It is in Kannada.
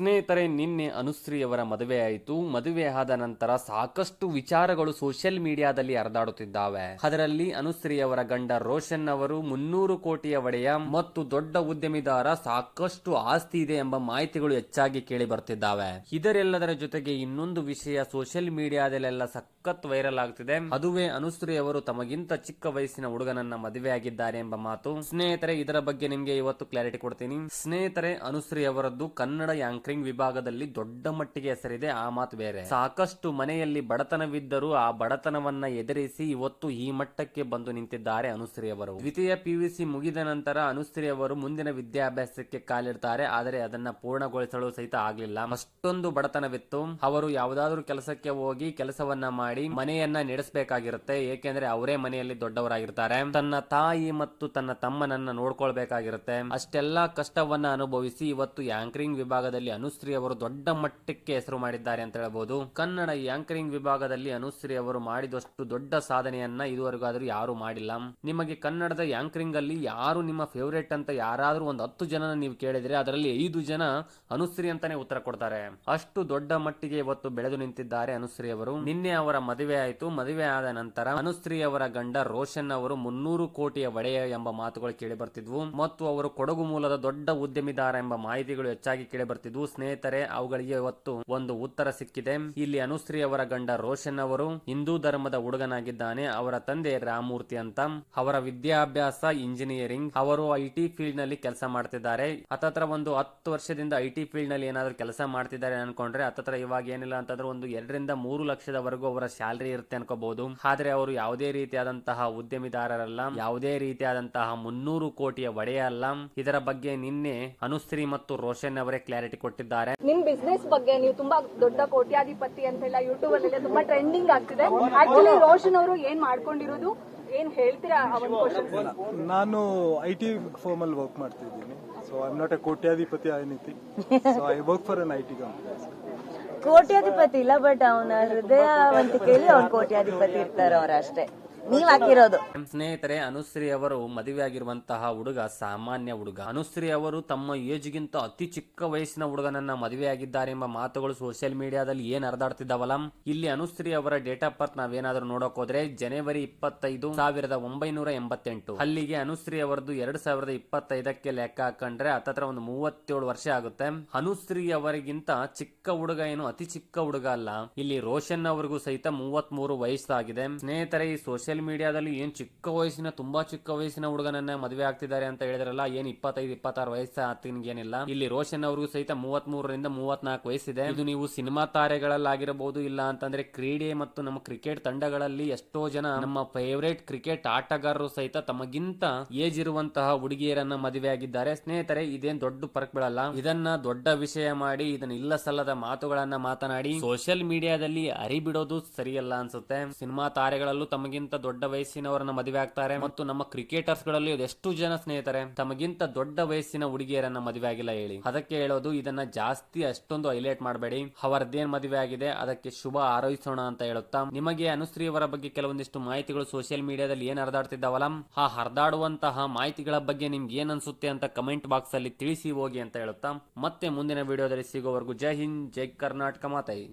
ಸ್ನೇಹಿತರೆ, ನಿನ್ನೆ ಅನುಶ್ರೀಯವರ ಮದುವೆ ಆಯಿತು ಮದುವೆ ಆದ ನಂತರ ಸಾಕಷ್ಟು ವಿಚಾರಗಳು ಸೋಷಿಯಲ್ ಮೀಡಿಯಾದಲ್ಲಿ ಹರಿದಾಡುತ್ತಿದ್ದಾವೆ. ಅದರಲ್ಲಿ ಅನುಶ್ರೀಯವರ ಗಂಡ ರೋಷನ್ ಅವರು ಮುನ್ನೂರು ಕೋಟಿಯ ಒಡೆಯ ಮತ್ತು ದೊಡ್ಡ ಉದ್ಯಮಿದಾರ ಸಾಕಷ್ಟು ಆಸ್ತಿ ಇದೆ ಎಂಬ ಮಾಹಿತಿಗಳು ಹೆಚ್ಚಾಗಿ ಕೇಳಿ ಬರ್ತಿದ್ದಾವೆ. ಇದರೆಲ್ಲದರ ಜೊತೆಗೆ ಇನ್ನೊಂದು ವಿಷಯ ಸೋಷಿಯಲ್ ಮೀಡಿಯಾದಲ್ಲೆಲ್ಲ ಸಖತ್ ವೈರಲ್ ಆಗ್ತಿದೆ. ಅದುವೇ ಅನುಶ್ರೀ ಅವರು ತಮಗಿಂತ ಚಿಕ್ಕ ವಯಸ್ಸಿನ ಹುಡುಗನನ್ನ ಮದುವೆಯಾಗಿದ್ದಾರೆ ಎಂಬ ಮಾತು. ಸ್ನೇಹಿತರೆ, ಇದರ ಬಗ್ಗೆ ನಿಮಗೆ ಇವತ್ತು ಕ್ಲಾರಿಟಿ ಕೊಡ್ತೀನಿ. ಸ್ನೇಹಿತರೆ ಅನುಶ್ರೀ ಅವರದ್ದು ಕನ್ನಡ ಆಂಕರಿಂಗ್ ವಿಭಾಗದಲ್ಲಿ ದೊಡ್ಡ ಮಟ್ಟಿಗೆ ಹೆಸರಿದೆ ಆ ಮಾತು ಬೇರೆ. ಸಾಕಷ್ಟು ಮನೆಯಲ್ಲಿ ಬಡತನವಿದ್ದರೂ ಆ ಬಡತನವನ್ನ ಎದುರಿಸಿ ಇವತ್ತು ಈ ಮಟ್ಟಕ್ಕೆ ಬಂದು ನಿಂತಿದ್ದಾರೆ ಅನುಶ್ರೀ ಅವರು ದ್ವಿತೀಯ ಪಿಯುಸಿ ಮುಗಿದ ನಂತರ ಅನುಶ್ರೀ ಅವರು ಮುಂದಿನ ವಿದ್ಯಾಭ್ಯಾಸಕ್ಕೆ ಕಾಲಿಡ್ತಾರೆ. ಆದರೆ ಅದನ್ನ ಪೂರ್ಣಗೊಳಿಸಲು ಸಹಿತ ಆಗ್ಲಿಲ್ಲ. ಅಷ್ಟೊಂದು ಬಡತನವಿತ್ತು. ಅವರು ಯಾವುದಾದ್ರೂ ಕೆಲಸಕ್ಕೆ ಹೋಗಿ ಕೆಲಸವನ್ನ ಮಾಡಿ ಮನೆಯನ್ನ ನಡೆಸಬೇಕಾಗಿರುತ್ತೆ. ಏಕೆಂದ್ರೆ ಅವರೇ ಮನೆಯಲ್ಲಿ ದೊಡ್ಡವರಾಗಿರ್ತಾರೆ. ತನ್ನ ತಾಯಿ ಮತ್ತು ತನ್ನ ತಮ್ಮನನ್ನ ನೋಡ್ಕೊಳ್ಬೇಕಾಗಿರುತ್ತೆ. ಅಷ್ಟೆಲ್ಲಾ ಕಷ್ಟವನ್ನ ಅನುಭವಿಸಿ ಇವತ್ತು ಆಂಕರಿಂಗ್ ವಿಭಾಗದಲ್ಲಿ ಅನುಶ್ರೀ ಅವರು ದೊಡ್ಡ ಮಟ್ಟಕ್ಕೆ ಹೆಸರು ಮಾಡಿದ್ದಾರೆ ಅಂತ ಹೇಳಬಹುದು ಕನ್ನಡ ಆಂಕರಿಂಗ್ ವಿಭಾಗದಲ್ಲಿ ಅನುಶ್ರೀ ಅವರು ಮಾಡಿದಷ್ಟು ದೊಡ್ಡ ಸಾಧನೆಯನ್ನ ಇದುವರೆಗಾದ್ರೂ ಯಾರು ಮಾಡಿಲ್ಲ. ನಿಮಗೆ ಕನ್ನಡದ ಆಂಕರಿಂಗ್ ಅಲ್ಲಿ ಯಾರು ನಿಮ್ಮ ಫೇವರೇಟ್ ಅಂತ ಯಾರಾದ್ರೂ ಒಂದು ಹತ್ತು ಜನ ನೀವು ಕೇಳಿದ್ರೆ ಅದರಲ್ಲಿ ಐದು ಜನ ಅನುಶ್ರೀ ಅಂತಾನೆ ಉತ್ತರ ಕೊಡ್ತಾರೆ. ಅಷ್ಟು ದೊಡ್ಡ ಮಟ್ಟಿಗೆ ಇವತ್ತು ಬೆಳೆದು ನಿಂತಿದ್ದಾರೆ ಅನುಶ್ರೀ ಅವರು. ನಿನ್ನೆ ಅವರ ಮದುವೆ ಆಯಿತು. ಮದುವೆ ಆದ ನಂತರ ಅನುಶ್ರೀ ಅವರ ಗಂಡ ರೋಷನ್ ಅವರು ಮುನ್ನೂರು ಕೋಟಿಯ ಒಡೆಯ ಎಂಬ ಮಾತುಗಳು ಕೇಳಿ ಬರ್ತಿದ್ವು. ಮತ್ತು ಅವರು ಕೊಡಗು ಮೂಲದ ದೊಡ್ಡ ಉದ್ಯಮಿದಾರ ಎಂಬ ಮಾಹಿತಿಗಳು ಹೆಚ್ಚಾಗಿ ಕೇಳಿ ಬರ್ತಿದ್ವು. ಸ್ನೇಹಿತರೆ, ಅವುಗಳಿಗೆ ಇವತ್ತು ಒಂದು ಉತ್ತರ ಸಿಕ್ಕಿದೆ. ಇಲ್ಲಿ ಅನುಶ್ರೀ ಅವರ ಗಂಡ ರೋಷನ್ ಅವರು, ಹಿಂದೂ ಧರ್ಮದ ಹುಡುಗನಾಗಿದ್ದಾನೆ, ಅವರ ತಂದೆ ರಾಮೂರ್ತಿ ಅಂತ. ಅವರ ವಿದ್ಯಾಭ್ಯಾಸ ಇಂಜಿನಿಯರಿಂಗ್. ಅವರು ಐಟಿ ಫೀಲ್ಡ್ನಲ್ಲಿ ಕೆಲಸ ಮಾಡ್ತಿದ್ದಾರೆ. ಹತ್ತತ್ರ ಒಂದು ಹತ್ತು ವರ್ಷದಿಂದ ಐಟಿ ಫೀಲ್ಡ್ನಲ್ಲಿ ಏನಾದ್ರು ಕೆಲಸ ಮಾಡ್ತಿದ್ದಾರೆ ಅನ್ಕೊಂಡ್ರೆ, ಹತ್ತತ್ರ ಇವಾಗ ಏನಿಲ್ಲ ಅಂತಂದ್ರೆ ಒಂದು ಎರಡರಿಂದ ಮೂರು ಲಕ್ಷದವರೆಗೂ ಅವರ ಸ್ಯಾಲರಿ ಇರುತ್ತೆ ಅನ್ಕೋಬಹುದು. ಆದ್ರೆ ಅವರು ಯಾವುದೇ ರೀತಿಯಾದಂತಹ ಉದ್ಯಮಿದಾರರಲ್ಲ, ಯಾವುದೇ ರೀತಿಯಾದಂತಹ ಮುನ್ನೂರು ಕೋಟಿಯ ಒಡೆಯ ಅಲ್ಲ ಇದರ ಬಗ್ಗೆ ನಿನ್ನೆ ಅನುಶ್ರೀ ಮತ್ತು ರೋಷನ್ ಅವರೇ ಕ್ಲಾರಿಟಿ ಕೊಟ್ಟಿದ್ದಾರೆ. ನಿಮ್ ಬಿಸ್ನೆಸ್ ಬಗ್ಗೆ ನೀವು ತುಂಬಾ ದೊಡ್ಡ ಕೋಟ್ಯಾಧಿಪತಿ ಅಂತೆಲ್ಲ ಯೂಟ್ಯೂಬ್ ಅಲ್ಲಿ ತುಂಬಾ ಟ್ರೆಂಡಿಂಗ್ ಆಗ್ತಿದೆ. ಆಕ್ಚುಲಿ ರೋಷನ್ ಅವರು ಏನ್ ಮಾಡ್ಕೊಂಡಿರೋದು? ಏನ್ ಹೇಳ್ತೀರಾ ನಾನು ಐ ಟಿ ಫರ್ಮ್ ಅಲ್ಲಿ ವರ್ಕ್ ಮಾಡ್ತಿದ್ದೀನಿ. ಸೊ ಐ ನಾಟ್ ಎ ಕೋಟ್ಯಾಧಿಪತಿ ಐನಿತಿ so I work for an I T company ಕೋಟ್ಯಾಧಿಪತಿ ಇಲ್ಲ ಬಟ್ ಅವನ ಹೃದಯವಂತಿಕೆಯಲ್ಲಿ ಅವ್ನ ಕೋಟ್ಯಾಧಿಪತಿ ಇರ್ತಾರೆ ಅವ್ರ ಅಷ್ಟೇ ಸ್ನೇಹಿತರೆ, ಅನುಶ್ರೀ ಅವರು ಮದುವೆಯಾಗಿರುವಂತಹ ಹುಡುಗ ಸಾಮಾನ್ಯ ಹುಡುಗ. ಅನುಶ್ರೀ ಅವರು ತಮ್ಮ ಏಜ್ಗಿಂತ ಅತಿ ಚಿಕ್ಕ ವಯಸ್ಸಿನ ಹುಡುಗನನ್ನ ಮದುವೆಯಾಗಿದ್ದಾರೆ ಎಂಬ ಮಾತುಗಳು ಸೋಷಿಯಲ್ ಮೀಡಿಯಾದಲ್ಲಿ ಏನ್ ಹರಿದಾಡ್ತಿದ್ದಾವಲ್ಲ? ಇಲ್ಲಿ ಅನುಶ್ರೀ ಅವರ ಡೇಟ್ ಆಫ್ ಬರ್ತ್ ನಾವೇನಾದ್ರೂ ನೋಡಕ್ ಹೋದ್ರೆ ಜನವರಿ ಇಪ್ಪತ್ತೈದು ಸಾವಿರದ ಒಂಬೈನೂರ ಎಂಬತ್ತೆಂಟು. ಅಲ್ಲಿಗೆ ಅನುಶ್ರೀ ಅವರದ್ದು ಎರಡ್ ಸಾವಿರದ ಇಪ್ಪತ್ತೈದಕ್ಕೆ ಲೆಕ್ಕ ಹಾಕೊಂಡ್ರೆ ಅತತ್ರ ಒಂದು ಮೂವತ್ತೇಳು ವರ್ಷ ಆಗುತ್ತೆ. ಅನುಶ್ರೀ ಅವರಿಗಿಂತ ಚಿಕ್ಕ ಹುಡುಗ ಏನು ಅತಿ ಚಿಕ್ಕ ಹುಡುಗ ಅಲ್ಲ. ಇಲ್ಲಿ ರೋಷನ್ ಅವರಿಗೂ ಸಹಿತ ಮೂವತ್ಮೂರು ವಯಸ್ಸಾಗಿದೆ. ಸ್ನೇಹಿತರೆ, ಈ ಸೋಷಿಯಲ್ ಮೀಡಿಯಾದಲ್ಲಿ ಏನು ಚಿಕ್ಕ ವಯಸ್ಸಿನ, ತುಂಬಾ ಚಿಕ್ಕ ವಯಸ್ಸಿನ ಹುಡುಗನನ್ನ ಮದುವೆ ಆಗ್ತಿದ್ದಾರೆ ಅಂತ ಹೇಳಿದ್ರಲ್ಲ, ಏನು ಇಪ್ಪತ್ತೈದು, ಇಪ್ಪತ್ತಾರು ವಯಸ್ಸು ಏನಿಲ್ಲ ಇಲ್ಲಿ ರೋಷನ್ ಅವ್ರಿಗೂ ಸಹಿತ ಮೂವತ್ತ್ ಮೂರರಿಂದ ಮೂವತ್ನಾಲ್ಕು ವಯಸ್ಸಿದೆ. ಇದು ನೀವು ಸಿನಿಮಾ ತಾರೆಗಳಲ್ಲಾಗಿರಬಹುದು, ಇಲ್ಲ ಅಂತಂದ್ರೆ ಕ್ರೀಡೆ ಮತ್ತು ನಮ್ಮ ಕ್ರಿಕೆಟ್ ತಂಡಗಳಲ್ಲಿ ಎಷ್ಟೋ ಜನ ನಮ್ಮ ಫೇವರೇಟ್ ಕ್ರಿಕೆಟ್ ಆಟಗಾರರು ಸಹಿತ ತಮಗಿಂತ ಏಜ್ ಇರುವಂತಹ ಹುಡುಗಿಯರನ್ನ ಮದುವೆ ಆಗಿದ್ದಾರೆ. ಸ್ನೇಹಿತರೆ, ಇದೇನ್ ದೊಡ್ಡ ಪರಕ್ ಬೀಳಲ್ಲ. ಇದನ್ನ ದೊಡ್ಡ ವಿಷಯ ಮಾಡಿ, ಇದನ್ನ ಇಲ್ಲ ಸಲ್ಲದ ಮಾತುಗಳನ್ನ ಮಾತನಾಡಿ, ಸೋಷಿಯಲ್ ಮೀಡಿಯಾದಲ್ಲಿ ಅರಿಬಿಡೋದು ಸರಿಯಲ್ಲ ಅನ್ಸುತ್ತೆ. ಸಿನಿಮಾ ತಾರೆಗಳಲ್ಲೂ ತಮಗಿಂತ ದೊಡ್ಡ ವಯಸ್ಸಿನವರನ್ನ ಮದುವೆ ಆಗ್ತಾರೆ ಮತ್ತು ನಮ್ಮ ಕ್ರಿಕೆಟರ್ಸ್ಗಳಲ್ಲಿ ಎಷ್ಟು ಜನ ಸ್ನೇಹಿತರೆ? ತಮಗಿಂತ ದೊಡ್ಡ ವಯಸ್ಸಿನ ಹುಡುಗಿಯರನ್ನ ಮದುವೆ ಆಗಿಲ್ಲ ಹೇಳಿ. ಅದಕ್ಕೆ ಹೇಳೋದು, ಇದನ್ನ ಜಾಸ್ತಿ ಅಷ್ಟೊಂದು ಹೈಲೈಟ್ ಮಾಡಬೇಡಿ. ಅವರದ್ದೇನ್ ಮದುವೆ ಆಗಿದೆ, ಅದಕ್ಕೆ ಶುಭ ಹಾರೈಸೋಣ ಅಂತ ಹೇಳುತ್ತಾ. ನಿಮಗೆ ಅನುಶ್ರೀ ಅವರ ಬಗ್ಗೆ ಕೆಲವೊಂದಿಷ್ಟು ಮಾಹಿತಿಗಳು ಸೋಷಿಯಲ್ ಮೀಡಿಯಾದಲ್ಲಿ ಏನ್ ಹರಿದಾಡ್ತಿದ್ದಾವಲ್ಲ ಆ ಹರಿದಾಡುವಂತಹ ಮಾಹಿತಿಗಳ ಬಗ್ಗೆ ನಿಮ್ಗೆ ಏನ್ ಅನ್ಸುತ್ತೆ ಅಂತ ಕಮೆಂಟ್ ಬಾಕ್ಸ್ ಅಲ್ಲಿ ತಿಳಿಸಿ ಹೋಗಿ ಅಂತ ಹೇಳುತ್ತಾ. ಮತ್ತೆ ಮುಂದಿನ ವಿಡಿಯೋದಲ್ಲಿ ಸಿಗೋವರೆಗೂ ಜೈ ಹಿಂದ್, ಜೈ ಕರ್ನಾಟಕ ಮಾತಾಯಿ